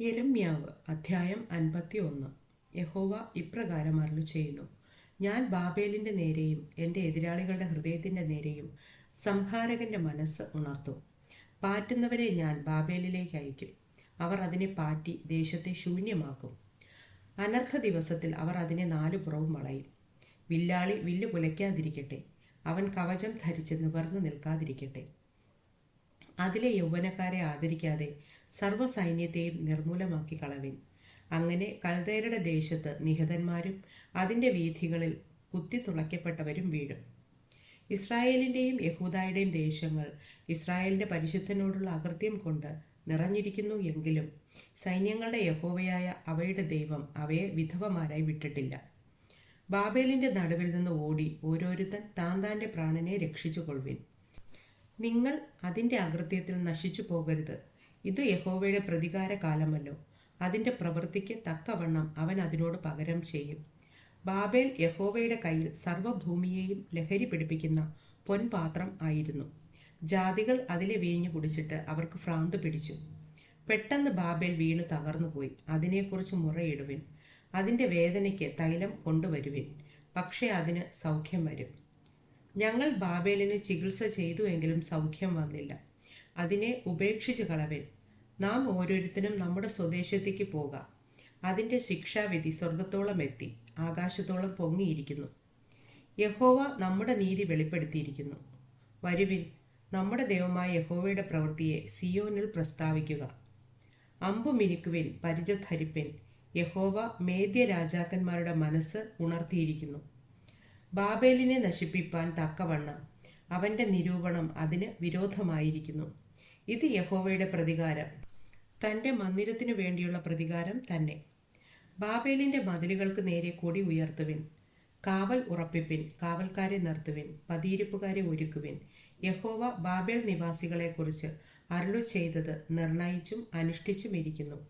യെരമ്യാവ് അധ്യായം അൻപത്തി ഒന്ന് യഹോവ ഇപ്രകാരം അറിഞ്ഞു ചെയ്യുന്നു. ഞാൻ ബാബേലിന്റെ നേരെയും എന്റെ എതിരാളികളുടെ ഹൃദയത്തിന്റെ നേരെയും സംഹാരകന്റെ മനസ്സ് ഉണർത്തും. പാറ്റുന്നവരെ ഞാൻ ബാബേലിലേക്ക് അയക്കും. അവർ അതിനെ പാറ്റി ദേശത്തെ ശൂന്യമാക്കും. അനർത്ഥ ദിവസത്തിൽ അവർ അതിനെ നാലു പുറവും വളയും. വില്ലാളി വില്ല് കുലയ്ക്കാതിരിക്കട്ടെ. അവൻ കവചം ധരിച്ച് നിവർന്നു നിൽക്കാതിരിക്കട്ടെ. അതിലെ യൗവനക്കാരെ ആദരിക്കാതെ സർവസൈന്യത്തെയും നിർമൂലമാക്കി കളവിൻ. അങ്ങനെ കൽതേരുടെ ദേശത്ത് നിഹതന്മാരും അതിന്റെ വീഥികളിൽ കുത്തിത്തുളയ്ക്കപ്പെട്ടവരും വീഴും. ഇസ്രായേലിന്റെയും യഹൂദായുടെയും ദേശങ്ങൾ ഇസ്രായേലിന്റെ പരിശുദ്ധനോടുള്ള അകൃത്യം കൊണ്ട് നിറഞ്ഞിരിക്കുന്നു എങ്കിലും സൈന്യങ്ങളുടെ യഹോവയായ അവയുടെ ദൈവം അവയെ വിധവമാരായി വിട്ടിട്ടില്ല. ബാബേലിന്റെ നടുവിൽ നിന്ന് ഓടി ഓരോരുത്തൻ താൻ പ്രാണനെ രക്ഷിച്ചു കൊള്ളുവിൻ നിങ്ങൾ അതിന്റെ അകൃത്യത്തിൽ നശിച്ചു പോകരുത്. ഇത് യഹോവയുടെ പ്രതികാര കാലമല്ലോ അതിന്റെ പ്രവൃത്തിക്ക് തക്കവണ്ണം അവൻ അതിനോട് പകരം ചെയ്യും. ബാബേൽ യഹോവയുടെ കയ്യിൽ സർവഭൂമിയെയും ലഹരി പിടിപ്പിക്കുന്ന പൊൻപാത്രം ആയിരുന്നു. ജാതികൾ അതിലെ വീഞ്ഞ് കുടിച്ചിട്ട് അവർക്ക് ഭ്രാന്ത് പിടിച്ചു. പെട്ടെന്ന് ബാബേൽ വീണ് തകർന്നുപോയി. അതിനെക്കുറിച്ച് മുറയിടുവിൻ. അതിന്റെ വേദനയ്ക്ക് തൈലം കൊണ്ടുവരുവിൻ. പക്ഷേ അതിന് സൗഖ്യം വരും. ഞങ്ങൾ ബാബേലിന് ചികിത്സ ചെയ്തു എങ്കിലും സൗഖ്യം വന്നില്ല. അതിനെ ഉപേക്ഷിച്ച് കളവൻ. നാം ഓരോരുത്തരും നമ്മുടെ സ്വദേശത്തേക്ക് പോകാം. അതിന്റെ ശിക്ഷാവിധി സ്വർഗത്തോളം എത്തി. ആകാശത്തോളം പൊങ്ങിയിരിക്കുന്നു. യഹോവ നമ്മുടെ നീതി വെളിപ്പെടുത്തിയിരിക്കുന്നു. വരുവിൻ നമ്മുടെ ദൈവമായ യഹോവയുടെ പ്രവൃത്തിയെ സിയോനിൽ പ്രസ്താവിക്കുക. അമ്പു മിനുക്കുവിൻ പരിച യഹോവ മേദ്യ രാജാക്കന്മാരുടെ മനസ്സ് ഉണർത്തിയിരിക്കുന്നു. ബാബേലിനെ നശിപ്പിപ്പാൻ തക്കവണ്ണം അവന്റെ നിരൂപണം അതിന് വിരോധമായിരിക്കുന്നു. ഇത് യഹോവയുടെ പ്രതികാരം. തന്റെ മന്ദിരത്തിനു വേണ്ടിയുള്ള പ്രതികാരം തന്നെ. ബാബേലിന്റെ മതിലുകൾക്ക് നേരെ കൊടി ഉയർത്തുവിൻ. കാവൽ ഉറപ്പിപ്പിൻ കാവൽക്കാരെ നിർത്തുവിൻ പതിയിരിപ്പുകാരെ ഒരുക്കുവിൻ. യഹോവ ബാബേൽ നിവാസികളെക്കുറിച്ച് അരുളു ചെയ്തത് നിർണയിച്ചും അനുഷ്ഠിച്ചും ഇരിക്കുന്നു.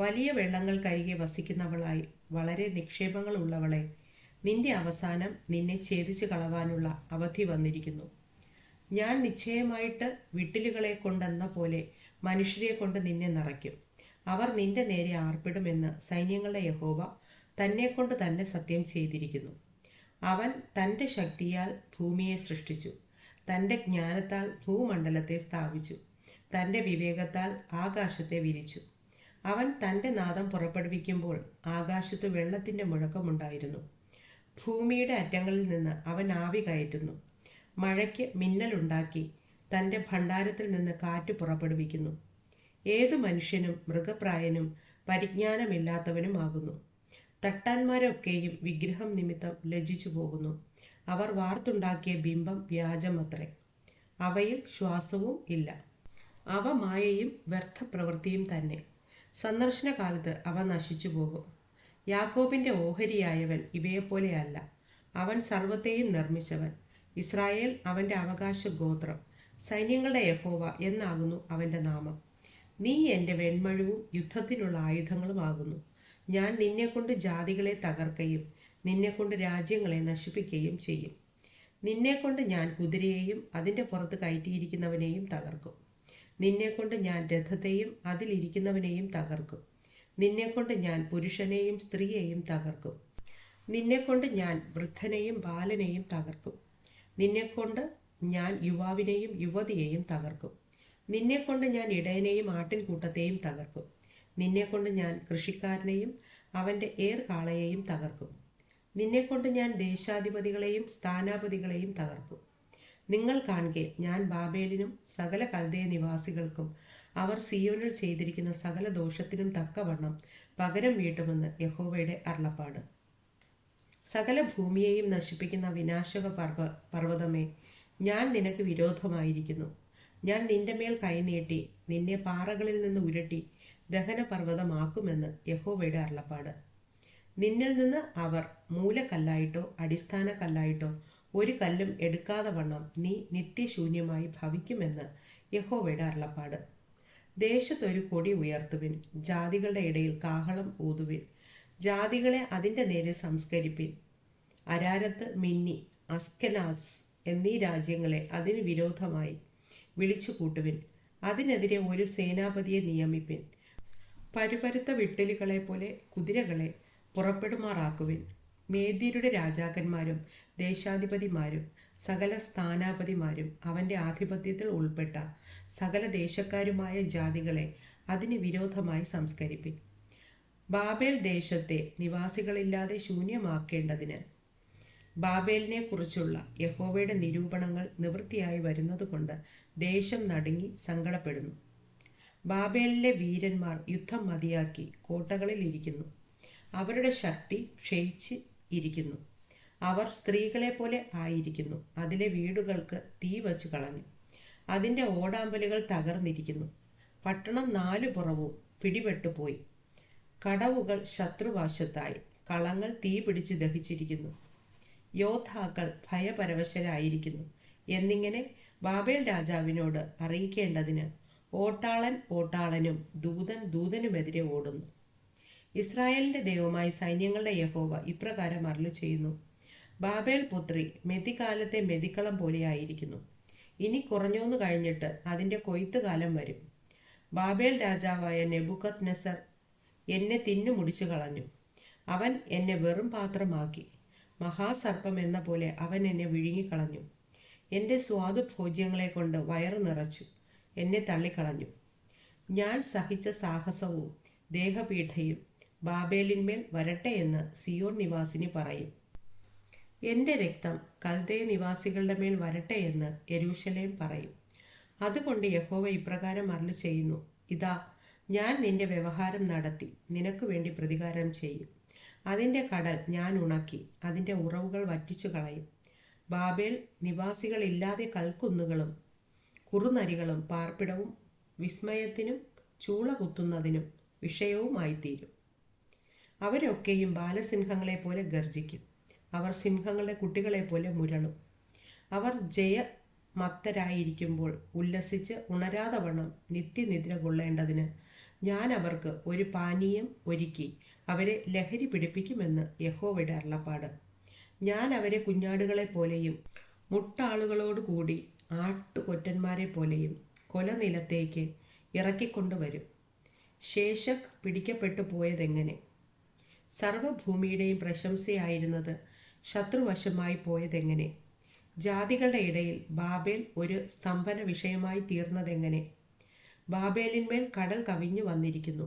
വലിയ വെള്ളങ്ങൾക്കരികെ വസിക്കുന്നവളായി വളരെ നിക്ഷേപങ്ങൾ നിക്ഷേപങ്ങളുള്ളവളെ നിന്റെ അവസാനം നിന്നെ ഛേദിച്ചു കളവാനുള്ള അവധി വന്നിരിക്കുന്നു. ഞാൻ നിശ്ചയമായിട്ട് വിട്ടിലുകളെ കൊണ്ടെന്ന പോലെ മനുഷ്യരെ കൊണ്ട് നിന്നെ നിറയ്ക്കും. അവർ നിന്റെ നേരെ ആർപ്പിടുമെന്ന് സൈന്യങ്ങളുടെ യഹോവ തന്നെ കൊണ്ട് തന്നെ സത്യം ചെയ്തിരിക്കുന്നു. അവൻ തന്റെ ശക്തിയാൽ ഭൂമിയെ സൃഷ്ടിച്ചു. തന്റെ ജ്ഞാനത്താൽ ഭൂമണ്ഡലത്തെ സ്ഥാപിച്ചു. തന്റെ വിവേകത്താൽ ആകാശത്തെ വിരിച്ചു. അവൻ തന്റെ നാദം പുറപ്പെടുവിക്കുമ്പോൾ ആകാശത്ത് വെള്ളത്തിന്റെ മുഴക്കമുണ്ടായിരുന്നു. ഭൂമിയുടെ അറ്റങ്ങളിൽ നിന്ന് അവൻ ആവി കയറ്റുന്നു. മഴയ്ക്ക് മിന്നലുണ്ടാക്കി തന്റെ ഭണ്ഡാരത്തിൽ നിന്ന് കാറ്റ് പുറപ്പെടുവിക്കുന്നു. ഏതു മനുഷ്യനും മൃഗപ്രായനും പരിജ്ഞാനമില്ലാത്തവനുമാകുന്നു തട്ടാന്മാരൊക്കെയും വിഗ്രഹം നിമിത്തം ലജ്ജിച്ചു പോകുന്നു. അവർ വാർത്തുണ്ടാക്കിയ ബിംബം വ്യാജമത്രേ. അവയിൽ ശ്വാസവും ഇല്ല. അവ മായയും വ്യർത്ഥ പ്രവൃത്തിയും തന്നെ. സന്ദർശന കാലത്ത് അവ നശിച്ചു പോകും. യാക്കോബിന്റെ ഓഹരിയായവൻ ഇവയെപ്പോലെയല്ല. അവൻ സർവത്തെയും നിർമ്മിച്ചവൻ. ഇസ്രായേൽ അവന്റെ അവകാശ ഗോത്രം സൈന്യങ്ങളുടെ യഹോവ എന്നാകുന്നു അവന്റെ നാമം. നീ എന്റെ വെൺമഴുവും യുദ്ധത്തിനുള്ള ആയുധങ്ങളുമാകുന്നു ഞാൻ നിന്നെക്കൊണ്ട് ജാതികളെ തകർക്കുകയും നിന്നെക്കൊണ്ട് രാജ്യങ്ങളെ നശിപ്പിക്കുകയും ചെയ്യും. നിന്നെക്കൊണ്ട് ഞാൻ കുതിരയെയും അതിന്റെ പുറത്ത് കയറ്റിയിരിക്കുന്നവനെയും തകർക്കും. നിന്നെക്കൊണ്ട് ഞാൻ രഥത്തെയും അതിലിരിക്കുന്നവനെയും തകർക്കും. നിന്നെക്കൊണ്ട് ഞാൻ പുരുഷനെയും സ്ത്രീയെയും തകർക്കും. നിന്നെക്കൊണ്ട് ഞാൻ വൃദ്ധനെയും ബാലനെയും തകർക്കും. നിന്നെക്കൊണ്ട് ഞാൻ യുവാവിനെയും യുവതിയെയും തകർക്കും. നിന്നെക്കൊണ്ട് ഞാൻ ഇടയനെയും ആട്ടിൻകൂട്ടത്തെയും തകർക്കും. നിന്നെക്കൊണ്ട് ഞാൻ കൃഷിക്കാരനെയും അവന്റെ ഏർകാളയെയും തകർക്കും. നിന്നെക്കൊണ്ട് ഞാൻ ദേശാധിപതികളെയും സ്ഥാനാപതികളെയും തകർക്കും. നിങ്ങൾ കാണുക ഞാൻ ബാബേലിനും സകല കൽദയ നിവാസികൾക്കും അവർ സിയോനിൽ ചെയ്തിരിക്കുന്ന സകല ദോഷത്തിനും തക്കവണ്ണം പകരം വീട്ടുമെന്ന് യഹോവയുടെ അരുളപ്പാട്. സകല ഭൂമിയെയും നശിപ്പിക്കുന്ന വിനാശക പർവ പർവതമേ ഞാൻ നിനക്ക് വിരോധമായിരിക്കുന്നു. ഞാൻ നിന്റെ മേൽ കൈനീട്ടി നിന്നെ പാറകളിൽ നിന്ന് ഉരുട്ടി ദഹനപർവതമാക്കുമെന്ന് യഹോവയുടെ അരുളപ്പാട്. നിന്നിൽ നിന്ന് അവർ മൂലക്കല്ലായിട്ടോ അടിസ്ഥാന കല്ലായിട്ടോ ഒരു കല്ലും എടുക്കാതെ വണ്ണം നീ നിത്യശൂന്യമായി ഭവിക്കുമെന്ന് യഹോവയുടെ അരുളപ്പാട്. ദേശത്തൊരു കൊടി ഉയർത്തുവിൻ ജാതികളുടെ ഇടയിൽ കാഹളം ഊതുവിൻ ജാതികളെ അതിന്റെ നേരെ സംസ്കരിപ്പിൻ. അരാരത്ത് മിന്നി അസ്കനാസ് എന്നീ രാജ്യങ്ങളെ അതിന് വിരോധമായി വിളിച്ചു കൂട്ടുവിൻ അതിനെതിരെ ഒരു സേനാപതിയെ നിയമിപ്പിൻ. പരുപരുത്ത വിട്ടലുകളെ പോലെ കുതിരകളെ പുറപ്പെടുമാറാക്കുവിൻ. മേദ്യരുടെ രാജാക്കന്മാരും ദേശാധിപതിമാരും സകല സ്ഥാനാപതിമാരും അവന്റെ ആധിപത്യത്തിൽ ഉൾപ്പെട്ട സകല ദേശക്കാരുമായ ജാതികളെ അതിന് വിരോധമായി സംസ്കരിപ്പിൻ ബാബേൽ ദേശത്തെ നിവാസികളില്ലാതെ ശൂന്യമാക്കേണ്ടതിന് ബാബേലിനെ കുറിച്ചുള്ള യഹോവയുടെ നിരൂപണങ്ങൾ നിവൃത്തിയായി വരുന്നതുകൊണ്ട് ദേശം നടുങ്ങി സങ്കടപ്പെടുന്നു. ബാബേലിലെ വീരന്മാർ യുദ്ധം മതിയാക്കി കോട്ടകളിൽ ഇരിക്കുന്നു. അവരുടെ ശക്തി ക്ഷയിച്ച് ഇരിക്കുന്നു. അവർ സ്ത്രീകളെ പോലെ ആയിരിക്കുന്നു. അതിലെ വീടുകൾക്ക് തീ വച്ചു കളഞ്ഞു. അതിന്റെ ഓടാമ്പലുകൾ തകർന്നിരിക്കുന്നു. പട്ടണം നാലു പുറവും പിടിപെട്ടുപോയി കടവുകൾ ശത്രുവാശത്തായി. കളങ്ങൾ തീ പിടിച്ച് ദഹിച്ചിരിക്കുന്നു. യോദ്ധാക്കൾ ഭയപരവശരായിരിക്കുന്നു. എന്നിങ്ങനെ ബാബേൽ രാജാവിനോട് അറിയിക്കേണ്ടതിന് ഓട്ടാളൻ ഓട്ടാളനും ദൂതൻ ദൂതനുമെതിരെ ഓടുന്നു. ഇസ്രായേലിന്റെ ദൈവമായി സൈന്യങ്ങളുടെ യഹോവ ഇപ്രകാരം അരുളി ചെയ്യുന്നു ബാബേൽ പുത്രി മെതികാലത്തെ മെതിക്കളം പോലെയായിരിക്കുന്നു. ഇനി കുറഞ്ഞോന്നു കഴിഞ്ഞിട്ട് അതിന്റെ കൊയ്ത്ത് കാലം വരും. ബാബേൽ രാജാവായ നെബുക്കത് നെസർ എന്നെ തിന്നു മുടിച്ചു കളഞ്ഞു. അവൻ എന്നെ വെറും പാത്രമാക്കി. മഹാസർപ്പം എന്ന പോലെ അവൻ എന്നെ വിഴുങ്ങിക്കളഞ്ഞു. എന്റെ സ്വാദു ഭോജ്യങ്ങളെ കൊണ്ട് വയറു നിറച്ചു. എന്നെ തള്ളിക്കളഞ്ഞു. ഞാൻ സഹിച്ച സാഹസവും ദേഹപീഠയും ബാബേലിന്മേൽ വരട്ടെ എന്ന് സിയോൺ നിവാസിനി പറയും. എന്റെ രക്തം കൽദേ നിവാസികളുടെ മേൽ വരട്ടെ എന്ന് യരൂശലേം പറയും. അതുകൊണ്ട് യഹോവ ഇപ്രകാരം അരുളി ചെയ്യുന്നു ഇതാ ഞാൻ നിന്റെ വ്യവഹാരം നടത്തി നിനക്ക് വേണ്ടി പ്രതികാരം ചെയ്യും. അതിന്റെ കടൽ ഞാൻ ഉണക്കി അതിന്റെ ഉറവുകൾ വറ്റിച്ചു കളയും ബാബേൽ നിവാസികളില്ലാതെ കൽക്കുന്നുകളും കുറുനരികളും പാർപ്പിടവും വിസ്മയത്തിനും ചൂള കുത്തുന്നതിനും വിഷയവുമായിത്തീരും. അവരൊക്കെയും ബാലസിംഹങ്ങളെ പോലെ ഗർജിക്കും അവർ സിംഹങ്ങളുടെ കുട്ടികളെ പോലെ മുരളും. അവർ ജയ മത്തരായിരിക്കുമ്പോൾ ഉല്ലസിച്ച് ഉണരാതെ വണ്ണം നിത്യനിദ്ര കൊള്ളേണ്ടതിന് ഞാൻ അവർക്ക് ഒരു പാനീയം ഒരുക്കി അവരെ ലഹരി പിടിപ്പിക്കുമെന്ന് യഹോവയുടെ അരുളപ്പാട്. ഞാൻ അവരെ കുഞ്ഞാടുകളെ പോലെയും മുട്ടാളുകളോട് കൂടി ആട്ടുകൊറ്റന്മാരെ പോലെയും കൊലനിലത്തേക്ക് ഇറക്കിക്കൊണ്ടുവരും. ശേഷക് പിടിക്കപ്പെട്ടു പോയതെങ്ങനെ? സർവഭൂമിയുടെയും പ്രശംസയായിരുന്നത് ശത്രുവശമായി പോയതെങ്ങനെ? ജാതികളുടെ ഇടയിൽ ബാബേൽ ഒരു സ്തംഭന വിഷയമായി തീർന്നതെങ്ങനെ? ബാബേലിന്മേൽ കടൽ കവിഞ്ഞു വന്നിരിക്കുന്നു.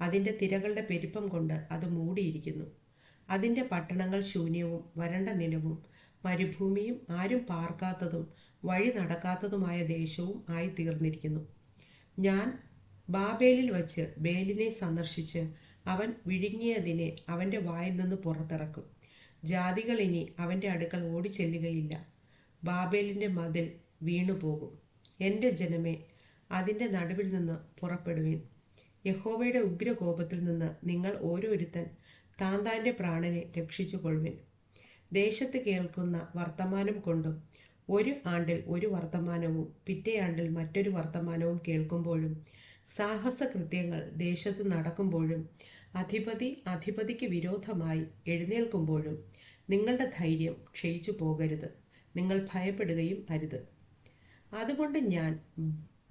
അതിന്റെ തിരകളുടെ പെരുപ്പം കൊണ്ട് അത് മൂടിയിരിക്കുന്നു. അതിന്റെ പട്ടണങ്ങൾ ശൂന്യവും വരണ്ട നിലവും മരുഭൂമിയും ആരും പാർക്കാത്തതും വഴി നടക്കാത്തതുമായ ദേശവും ആയി തീർന്നിരിക്കുന്നു. ഞാൻ ബാബേലിൽ വച്ച് ബേലിനെ സന്ദർശിച്ച് അവൻ വിഴുങ്ങിയതിനെ അവന്റെ വായിൽ നിന്ന് പുറത്തിറക്കും. ജാതികൾ ഇനി അവന്റെ അടുക്കൽ ഓടിച്ചെല്ലുകയില്ല. ബാബേലിന്റെ മതിൽ വീണുപോകും. എന്റെ ജനമേ അതിന്റെ നടുവിൽ നിന്ന് പുറപ്പെടുവീൻ. യഹോവയുടെ ഉഗ്രകോപത്തിൽ നിന്ന് നിങ്ങൾ ഓരോരുത്തൻ താൻ താന്റെ പ്രാണനെ രക്ഷിച്ചു കൊള്ളുവിൻ ദേശത്ത് കേൾക്കുന്ന വർത്തമാനം കൊണ്ടും ഒരു ആണ്ടിൽ ഒരു വർത്തമാനവും പിറ്റേ ആണ്ടിൽ മറ്റൊരു വർത്തമാനവും കേൾക്കുമ്പോഴും സാഹസകൃത്യങ്ങൾ ദേശത്ത് നടക്കുമ്പോഴും അധിപതി അധിപതിക്ക് വിരോധമായി എഴുന്നേൽക്കുമ്പോഴും നിങ്ങളുടെ ധൈര്യം ക്ഷയിച്ചു പോകരുത്. നിങ്ങൾ ഭയപ്പെടുകയും അരുത്. അതുകൊണ്ട് ഞാൻ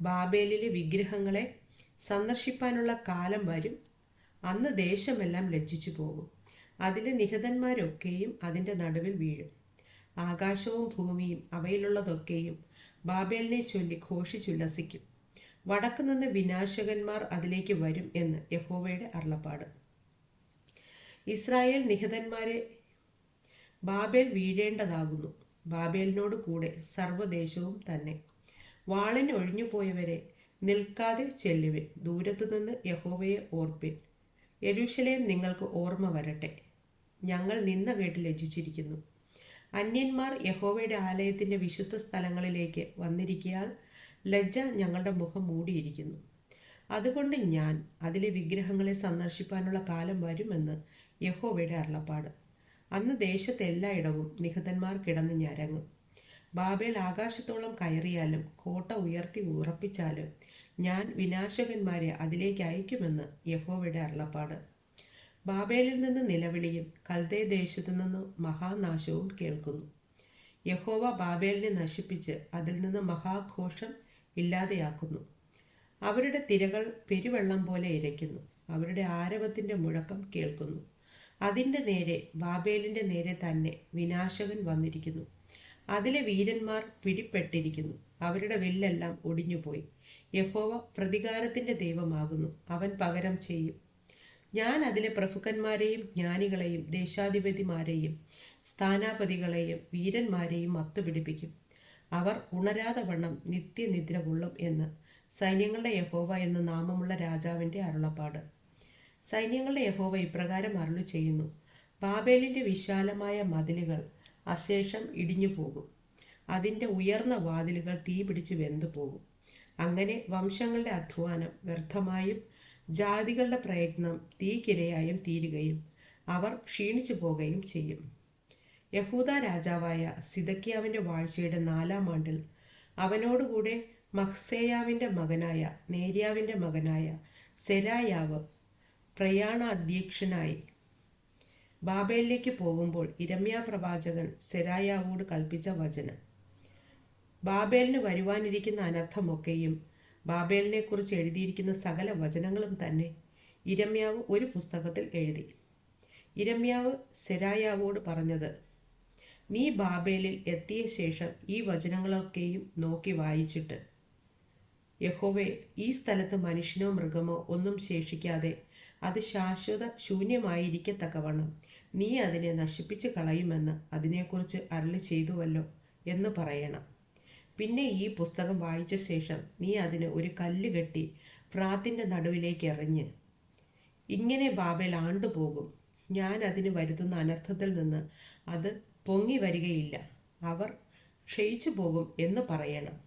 ബാബേലിലെ വിഗ്രഹങ്ങളെ സന്ദർശിപ്പാനുള്ള കാലം വരും. അന്ന് ദേശമെല്ലാം ലജ്ജിച്ചു പോകും. അതിലെ നിഹതന്മാരൊക്കെയും അതിന്റെ നടുവിൽ വീഴും. ആകാശവും ഭൂമിയും അവയിലുള്ളതൊക്കെയും ബാബേലിനെ ചൊല്ലി ഘോഷിച്ചുല്ലസിക്കും. വടക്കു നിന്ന് വിനാശകന്മാർ അതിലേക്ക് വരും എന്ന് യഹോവയുടെ അരുളപ്പാട്. Israel നിഹതന്മാരെ Babel വീഴേണ്ടതാകുന്നു. ബാബേലിനോട് കൂടെ സർവദേശവും തന്നെ. വാളിന് ഒഴിഞ്ഞുപോയവരെ നിൽക്കാതെ ചെല്ലുവിൻ. ദൂരത്തു നിന്ന് യഹോവയെ ഓർപ്പിൻ. യരുഷലേം നിങ്ങൾക്ക് ഓർമ്മ വരട്ടെ. ഞങ്ങൾ നിന്ന കേട്ട് ലജിച്ചിരിക്കുന്നു അന്യന്മാർ യഹോവയുടെ ആലയത്തിന്റെ വിശുദ്ധ സ്ഥലങ്ങളിലേക്ക് വന്നിരിക്കാൻ ലജ്ജ ഞങ്ങളുടെ മുഖം മൂടിയിരിക്കുന്നു. അതുകൊണ്ട് ഞാൻ അതിലെ വിഗ്രഹങ്ങളെ സന്ദർശിപ്പാനുള്ള കാലം വരുമെന്ന് യഹോവയുടെ അരുളപ്പാട്. അന്ന് ദേശത്തെല്ലായിടവും നിഹതന്മാർ കിടന്ന് ഞരങ്ങും. ബാബേൽ ആകാശത്തോളം കയറിയാലും കോട്ട ഉയർത്തി ഉറപ്പിച്ചാലും ഞാൻ വിനാശകന്മാരെ അതിലേക്ക് അയക്കുമെന്ന് യഹോവയുടെ അരുളപ്പാട്. ബാബേലിൽ നിന്ന് നിലവിളിയും കൽദേ ദേശത്തു നിന്ന് മഹാനാശവും കേൾക്കുന്നു. യഹോവ ബാബേലിനെ നശിപ്പിച്ച് അതിൽ നിന്ന് മഹാഘോഷം ഇല്ലാതെയാക്കുന്നു. അവരുടെ തിരകൾ പെരുവെള്ളം പോലെ ഇരയ്ക്കുന്നു. അവരുടെ ആരവത്തിന്റെ മുഴക്കം കേൾക്കുന്നു. അതിന്റെ നേരെ ബാബേലിന്റെ നേരെ തന്നെ വിനാശകൻ വന്നിരിക്കുന്നു. അതിലെ വീരന്മാർ പിടിപ്പെട്ടിരിക്കുന്നു. അവരുടെ വില്ലെല്ലാം ഒടിഞ്ഞുപോയി. യഹോവ പ്രതികാരത്തിന്റെ ദൈവമാകുന്നു. അവൻ പകരം ചെയ്യും. ഞാൻ അതിലെ പ്രഭുക്കന്മാരെയും ജ്ഞാനികളെയും ദേശാധിപതിമാരെയും സ്ഥാനാപതികളെയും വീരന്മാരെയും മത്തുപിടിപ്പിക്കും. അവർ ഉണരാതെ വണ്ണം നിത്യനിദ്ര കൊള്ളും എന്ന് സൈന്യങ്ങളുടെ യഹോവ എന്ന നാമമുള്ള രാജാവിന്റെ അരുളപ്പാട്. സൈന്യങ്ങളുടെ യഹോവ ഇപ്രകാരം അരുളി ചെയ്യുന്നു. ബാബേലിന്റെ വിശാലമായ മതിലുകൾ അശേഷം ഇടിഞ്ഞു പോകും അതിന്റെ ഉയർന്ന വാതിലുകൾ തീ പിടിച്ച് വെന്തു പോകും അങ്ങനെ വംശങ്ങളുടെ അധ്വാനം വ്യർത്ഥമായും ജാതികളുടെ പ്രയത്നം തീക്കിരയായും തീരുകയും അവർ ക്ഷീണിച്ചു പോകുകയും ചെയ്യും. യഹൂദ രാജാവായ സിദക്കിയാവിന്റെ വാഴ്ചയുടെ നാലാം ആണ്ടിൽ അവനോടുകൂടെ മഹ്സേയാവിന്റെ മകനായ നേര്യാവിന്റെ മകനായ സെരായാവ് പ്രയാണാധ്യക്ഷനായി. ബാബേലിലേക്ക് പോകുമ്പോൾ ഇരമ്യ പ്രവാചകൻ സെരായാവോട് കൽപ്പിച്ച വചനം. ബാബേലിന് വരുവാനിരിക്കുന്ന അനർത്ഥമൊക്കെയും ബാബേലിനെക്കുറിച്ച് എഴുതിയിരിക്കുന്ന സകല വചനങ്ങളും തന്നെ ഇരമ്യാവ് ഒരു പുസ്തകത്തിൽ എഴുതി. ഇരമ്യാവ് സെരായാവോട് പറഞ്ഞത് നീ ബാബേലിൽ എത്തിയ ശേഷം ഈ വചനങ്ങളൊക്കെയും നോക്കി വായിച്ചിട്ട്. യഹോവെ ഈ സ്ഥലത്ത് മനുഷ്യനോ മൃഗമോ ഒന്നും ശേഷിക്കാതെ അത് ശാശ്വത ശൂന്യമായിരിക്കത്തക്കവണ്ണം. നീ അതിനെ നശിപ്പിച്ച് കളയുമെന്ന് അതിനെക്കുറിച്ച് അരളി ചെയ്തുവല്ലോ എന്ന് പറയണം. പിന്നെ ഈ പുസ്തകം വായിച്ച ശേഷം നീ അതിന് ഒരു കല്ല് കെട്ടി ഫ്രാത്തിന്റെ നടുവിലേക്ക് എറിഞ്ഞ്. ഇങ്ങനെ ബാബേൽ ആണ്ടുപോകും. ഞാൻ അതിന് വരുത്തുന്ന അനർത്ഥത്തിൽ നിന്ന് അത് പൊങ്ങി വരികയില്ല. അവർ ക്ഷയിച്ചു പോകും എന്ന് പറയണം.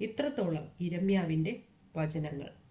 ഇത്രത്തോളം ഇരമ്യാവിന്റെ വചനങ്ങൾ.